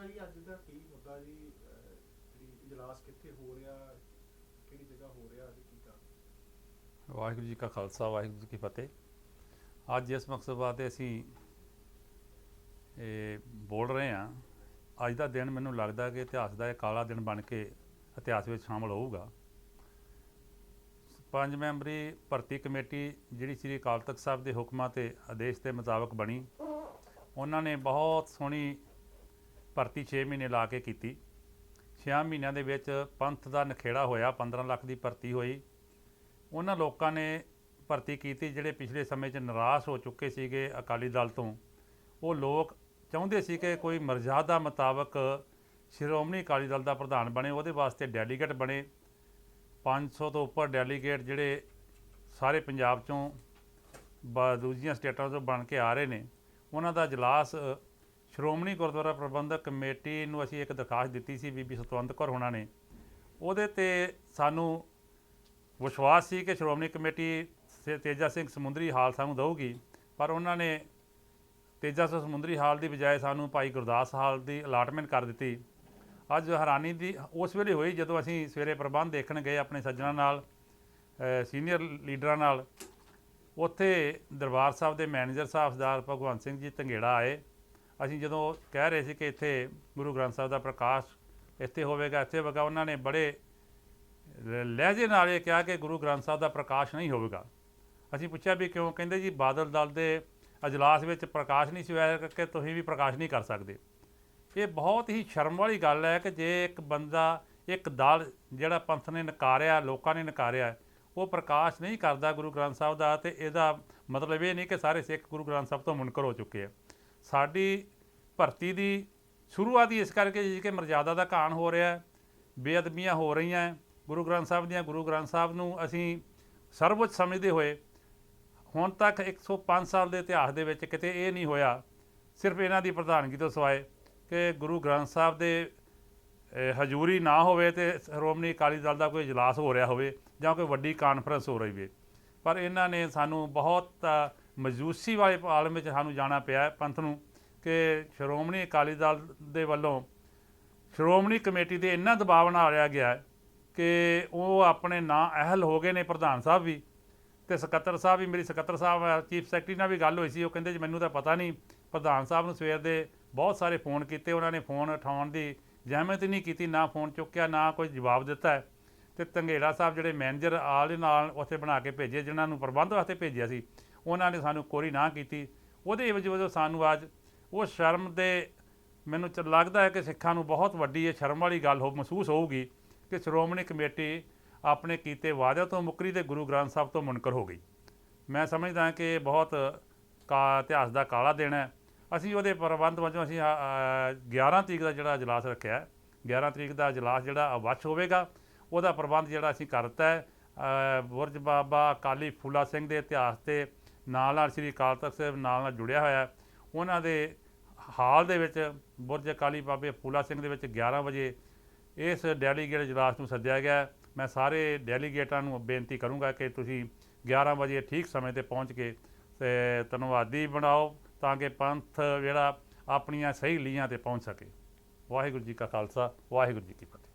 ਭਾਈ ਅੱਜ ਦਾ ਕੀ ਮੁੱਦਾ ਜੀ? ਜਿਹੜੀ ਇਜਲਾਸ ਕਿੱਥੇ ਹੋ ਰਿਹਾ? ਕਿਹੜੀ ਜਗ੍ਹਾ ਹੋ ਰਿਹਾ? ਅੱਜ ਕੀ ਕਾਰਨ? ਵਾਹਿਗੁਰੂ ਜੀ ਕਾ ਖਾਲਸਾ, ਵਾਹਿਗੁਰੂ ਜੀ ਕੀ ਫਤਿਹ। ਅੱਜ ਇਸ ਮਕਸਦ ਵਾਸਤੇ ਅਸੀਂ ਇਹ ਬੋਲ ਰਹੇ ਹਾਂ, ਅੱਜ ਦਾ ਦਿਨ ਮੈਨੂੰ ਲੱਗਦਾ ਕਿ ਇਤਿਹਾਸ ਦਾ ਇਹ ਕਾਲਾ ਦਿਨ ਬਣ ਕੇ ਇਤਿਹਾਸ ਵਿੱਚ ਸ਼ਾਮਲ ਹੋਊਗਾ। ਪੰਜ ਮੈਂਬਰੀ ਭਰਤੀ ਕਮੇਟੀ, ਜਿਹੜੀ ਸ੍ਰੀ ਅਕਾਲ ਤਖਤ ਸਾਹਿਬ ਦੇ ਹੁਕਮਾਂ ਤੇ ਆਦੇਸ਼ ਦੇ ਮੁਤਾਬਕ ਬਣੀ, ਉਹਨਾਂ ਨੇ ਬਹੁਤ ਸੋਹਣੀ ਭਰਤੀ 6 ਮਹੀਨੇ ਲਾ ਕੇ ਕੀਤੀ। 6 ਮਹੀਨਿਆਂ ਦੇ ਵਿੱਚ ਪੰਥ ਦਾ ਨਖੇੜਾ ਹੋਇਆ 15 ਲੱਖ ਦੀ ਭਰਤੀ ਹੋਈ। ਉਹਨਾਂ ਲੋਕਾਂ ਨੇ ਭਰਤੀ ਕੀਤੀ ਜਿਹੜੇ ਪਿਛਲੇ ਸਮੇਂ 'ਚ ਨਿਰਾਸ਼ ਹੋ ਚੁੱਕੇ ਸੀਗੇ ਅਕਾਲੀ ਦਲ ਤੋਂ। ਉਹ ਲੋਕ ਚਾਹੁੰਦੇ ਸੀ ਕਿ ਕੋਈ ਮਰਜ਼ਾਦਾ ਮੁਤਾਬਕ ਸ਼੍ਰੋਮਣੀ ਅਕਾਲੀ ਦਲ ਦਾ ਪ੍ਰਧਾਨ ਬਣੇ, ਉਹਦੇ ਵਾਸਤੇ ਡੈਲੀਗੇਟ ਬਣੇ। 500 ਤੋਂ ਉੱਪਰ ਡੈਲੀਗੇਟ ਜਿਹੜੇ ਸਾਰੇ ਪੰਜਾਬ ਚੋਂ ਬ- ਦੂਜੀਆਂ ਸਟੇਟਾਂ ਤੋਂ ਬਣ ਕੇ ਆ ਰਹੇ ਨੇ। ਉਹਨਾਂ ਦਾ ਇਜਲਾਸ ਸ਼੍ਰੋਮਣੀ ਗੁਰਦੁਆਰਾ ਪ੍ਰਬੰਧਕ ਕਮੇਟੀ ਨੂੰ ਅਸੀਂ ਇੱਕ ਦਰਖਾਸਤ ਦਿੱਤੀ ਸੀ ਬੀਬੀ ਸਤਵੰਤ ਕੌਰ ਹੋਣਾ ਨੇ। ਉਹਦੇ ਤੇ ਸਾਨੂੰ ਵਿਸ਼ਵਾਸ ਸੀ ਕਿ ਸ਼੍ਰੋਮਣੀ ਕਮੇਟੀ ਸੇ- ਤੇਜਾ ਸਿੰਘ ਸਮੁੰਦਰੀ ਹਾਲ ਸਾਨੂੰ ਦਊਗੀ, ਪਰ ਉਹਨਾਂ ਨੇ ਤੇਜਾ ਸਿੰਘ ਸਮੁੰਦਰੀ ਹਾਲ ਦੀ ਬਜਾਏ ਸਾਨੂੰ ਭਾਈ ਗੁਰਦਾਸ ਹਾਲ ਦੀ ਅਲਾਟਮੈਂਟ ਕਰ ਦਿੱਤੀ। ਅੱਜ ਹੈਰਾਨੀ ਦੀ ਉਸ ਵੇਲੇ ਹੋਈ ਜਦੋਂ ਅਸੀਂ ਸਵੇਰੇ ਪ੍ਰਬੰਧ ਦੇਖਣ ਗਏ ਆਪਣੇ ਸੱਜਣਾ ਨਾਲ ਸੀਨੀਅਰ ਲੀਡਰਾਂ ਨਾਲ। ਉੱਥੇ ਦਰਬਾਰ ਸਾਹਿਬ ਦੇ ਮੈਨੇਜਰ ਸਾਹਿਬ ਸਰਦਾਰ ਭਗਵੰਤ ਸਿੰਘ ਜੀ ਧੰਗੇੜਾ ਆਏ। ਅਸੀਂ ਜਦੋਂ ਕਹਿ ਰਹੇ ਸੀ ਕਿ ਇੱਥੇ ਗੁਰੂ ਗ੍ਰੰਥ ਸਾਹਿਬ ਦਾ ਪ੍ਰਕਾਸ਼ ਇੱਥੇ ਹੋਵੇਗਾ ਇੱਥੇ ਹੋਵੇਗਾ, ਉਹਨਾਂ ਨੇ ਬੜੇ ਲ- ਲਹਿਜੇ ਨਾਲ ਇਹ ਕਿਹਾ ਕਿ ਗੁਰੂ ਗ੍ਰੰਥ ਸਾਹਿਬ ਦਾ ਪ੍ਰਕਾਸ਼ ਨਹੀਂ ਹੋਵੇਗਾ। ਅਸੀਂ ਪੁੱਛਿਆ ਵੀ ਕਿਉਂ? ਕਹਿੰਦੇ ਜੀ, ਬਾਦਲ ਦਲ ਦੇ ਅਜਲਾਸ ਵਿੱਚ ਪ੍ਰਕਾਸ਼ ਨਹੀਂ ਸੀ ਹੋਇਆ ਕਿ ਤੁਸੀਂ ਵੀ ਪ੍ਰਕਾਸ਼ ਨਹੀਂ ਕਰ ਸਕਦੇ। ਇਹ ਬਹੁਤ ਹੀ ਸ਼ਰਮ ਵਾਲੀ ਗੱਲ ਹੈ ਕਿ ਜੇ ਇੱਕ ਬੰਦਾ, ਇੱਕ ਦਲ ਜਿਹੜਾ ਪੰਥ ਨੇ ਨਕਾਰਿਆ, ਲੋਕਾਂ ਨੇ ਨਕਾਰਿਆ, ਉਹ ਪ੍ਰਕਾਸ਼ ਨਹੀਂ ਕਰਦਾ ਗੁਰੂ ਗ੍ਰੰਥ ਸਾਹਿਬ ਦਾ ਤੇ ਇਹਦਾ ਮਤਲਬ ਇਹ ਨਹੀਂ ਕਿ ਸਾਰੇ ਸਿੱਖ ਗੁਰੂ ਗ੍ਰੰਥ ਸਾਹਿਬ ਤੋਂ ਮੁਨਕਰ ਹੋ ਚੁੱਕੇ ਆ। ਸਾਡੀ ਭਰਤੀ ਦੀ ਸ਼ੁਰੂਆਤ ਹੀ ਇਸ ਕਰਕੇ ਜੀ ਕਿ ਮਰਜ਼ਾਦਾ ਦਾ ਘਾਣ ਹੋ ਰਿਹਾ ਹੈ, ਬੇਅਦਬੀਆਂ ਹੋ ਰਹੀਆਂ ਹੈ। ਗੁਰੂ ਗ੍ਰੰਥ ਸਾਹਿਬ ਦੀਆਂ, ਗੁਰੂ ਗ੍ਰੰਥ ਸਾਹਿਬ ਨੂੰ ਅਸੀਂ ਸਰਵਉੱਚ ਸਮਝਦੇ ਹੋਏ ਹੁਣ ਤੱਕ 105 ਸਾਲ ਦੇ ਇਤਿਹਾਸ ਦੇ ਵਿੱਚ ਕਿਤੇ ਇਹ ਨਹੀਂ ਹੋਇਆ, ਸਿਰਫ ਇਹਨਾਂ ਦੀ ਪ੍ਰਧਾਨਗੀ ਤੋਂ ਸਿਵਾਏ ਕਿ ਗੁਰੂ ਗ੍ਰੰਥ ਸਾਹਿਬ ਦੇ ਹਜ਼ੂਰੀ ਨਾ ਹੋਵੇ ਤੇ ਸ਼੍ਰੋਮਣੀ ਅਕਾਲੀ ਦਲ ਦਾ ਕੋਈ ਇਜਲਾਸ ਹੋ ਰਿਹਾ ਹੋਵੇ ਜਾਂ ਕੋਈ ਵੱਡੀ ਕਾਨਫਰੰਸ ਹੋ ਰਹੀ ਹੋਵੇ ਪਰ ਇਹਨਾਂ ਨੇ ਸਾਨੂੰ ਬਹੁਤ ਮਜੂਸੀ ਵਾਲੇ ਆਲਮ ਵਿੱਚ ਸਾਨੂੰ ਜਾਣਾ ਪਿਆ ਪੰਥ ਨੂੰ ਕਿ ਸ਼੍ਰੋਮਣੀ ਅਕਾਲੀ ਦਲ ਦੇ ਵੱਲੋਂ ਸ਼੍ਰੋਮਣੀ ਕਮੇਟੀ ਦੇ ਇੰਨਾ ਦਬਾਅ ਬਣਾ ਲਿਆ ਗਿਆ ਕਿ ਉਹ ਆਪਣੇ ਨਾਂ ਅਹਿਲ ਹੋ ਗਏ ਨੇ ਪ੍ਰਧਾਨ ਸਾਹਿਬ ਵੀ ਤੇ ਸਕੱਤਰ ਸਾਹਿਬ ਵੀ, ਮੇਰੀ ਸਕੱਤਰ ਸਾਹਿਬ ਚੀਫ ਸੈਕਟਰੀ ਨਾਲ ਵੀ ਗੱਲ ਹੋਈ ਸੀ, ਉਹ ਕਹਿੰਦੇ ਜੀ ਮੈਨੂੰ ਤਾਂ ਪਤਾ ਨਹੀਂ, ਪ੍ਰਧਾਨ ਸਾਹਿਬ ਨੂੰ ਸਵੇਰ ਦੇ ਬਹੁਤ ਸਾਰੇ ਫੋਨ ਕੀਤੇ, ਉਹਨਾਂ ਨੇ ਫੋਨ ਉਠਾਉਣ ਦੀ ਜ਼ਹਿਮਤ ਹੀ ਨਹੀਂ ਕੀਤੀ, ਨਾ ਫੋਨ ਚੁੱਕਿਆ, ਨਾ ਕੋਈ ਜਵਾਬ ਦਿੱਤਾ ਹੈ। ਤੇ ਤੰਗੇੜਾ ਸਾਹਿਬ ਜਿਹੜੇ ਮੈਨੇਜਰ ਆਲ ਨਾਲ ਉੱਥੇ ਬਣਾ ਕੇ ਭੇਜੇ, ਜਿਨ੍ਹਾਂ ਨੂੰ ਪ੍ਰਬੰਧ ਵਾਸਤੇ ਭੇਜਿਆ ਸੀ ਉਹਨਾਂ ਨੇ ਸਾਨੂੰ ਕੋਰੀ ਨਾ ਕੀਤੀ। ਉਹਦੇ ਵਜੋਂ ਵਜੋਂ ਸਾਨੂੰ ਅੱਜ ਉਹ ਸ਼ਰਮ ਦੇ ਮੈਨੂੰ ਲੱਗਦਾ ਹੈ ਕਿ ਸਿੱਖਾਂ ਨੂੰ ਬਹੁਤ ਵੱਡੀ ਇਹ ਸ਼ਰਮ ਵਾਲੀ ਗੱਲ ਹੋ ਮਹਿਸੂਸ ਹੋਊਗੀ ਕਿ ਸ਼੍ਰੋਮਣੀ ਕਮੇਟੀ ਆਪਣੇ ਕੀਤੇ ਵਾਅਦਿਆਂ ਤੋਂ ਮੁੱਕਰੀ ਤੇ ਗੁਰੂ ਗ੍ਰੰਥ ਸਾਹਿਬ ਤੋਂ ਮੁਨਕਰ ਹੋ ਗਈ। ਮੈਂ ਸਮਝਦਾ ਹਾਂ ਕਿ ਇਹ ਬਹੁਤ ਕਾ ਇਤਿਹਾਸ ਦਾ ਕਾਲਾ ਦਿਨ ਹੈ। ਅਸੀਂ ਉਹਦੇ ਪ੍ਰਬੰਧ ਵਜੋਂ ਅਸੀਂ ਅ, ਅ, 11 ਤਰੀਕ ਦਾ ਜਿਹੜਾ ਇਜਲਾਸ ਰੱਖਿਆ ਹੈ 11 ਤਰੀਕ ਦਾ ਇਜਲਾਸ ਜਿਹੜਾ ਅਵੱਛ ਹੋਵੇਗਾ ਉਹਦਾ ਪ੍ਰਬੰਧ ਜਿਹੜਾ ਅਸੀਂ ਕਰਤਾ ਹੈ। ਬੁਰਜ ਬਾਬਾ ਕਾਲੀ ਫੂਲਾ ਸਿੰਘ ਦੇ ਇਤਿਹਾਸ ਤੇ ਨਾਲ ਨਾਲ ਸ੍ਰੀ ਅਕਾਲ ਤਖਤ ਸਾਹਿਬ ਨਾਲ ਨਾਲ ਜੁੜਿਆ ਹੋਇਆ ਉਹਨਾਂ ਦੇ ਹਾਲ ਦੇ ਵਿੱਚ ਬੁਰਜ ਅਕਾਲੀ ਬਾਬੇ ਫੂਲਾ ਸਿੰਘ ਦੇ ਵਿੱਚ 11 ਵਜੇ ਇਸ ਡੈਲੀਗੇਟ ਇਜਲਾਸ ਨੂੰ ਸੱਦਿਆ ਗਿਆ ਮੈਂ ਸਾਰੇ ਡੈਲੀਗੇਟਾਂ ਨੂੰ ਬੇਨਤੀ ਕਰੂੰਗਾ ਕਿ ਤੁਸੀਂ 11 ਵਜੇ ਠੀਕ ਸਮੇਂ ਤੇ ਪਹੁੰਚ ਕੇ ਤੇ ਧੰਨਵਾਦੀ ਬਣਾਓ ਤਾਂ ਕਿ ਪੰਥ ਜਿਹੜਾ ਆਪਣੀਆਂ ਸਹੀ ਲੀਹਾਂ ਤੇ ਪਹੁੰਚ ਸਕੇ। ਵਾਹਿਗੁਰੂ ਜੀ ਕਾ ਖਾਲਸਾ, ਵਾਹਿਗੁਰੂ ਜੀ ਕੀ ਫਤਿਹ।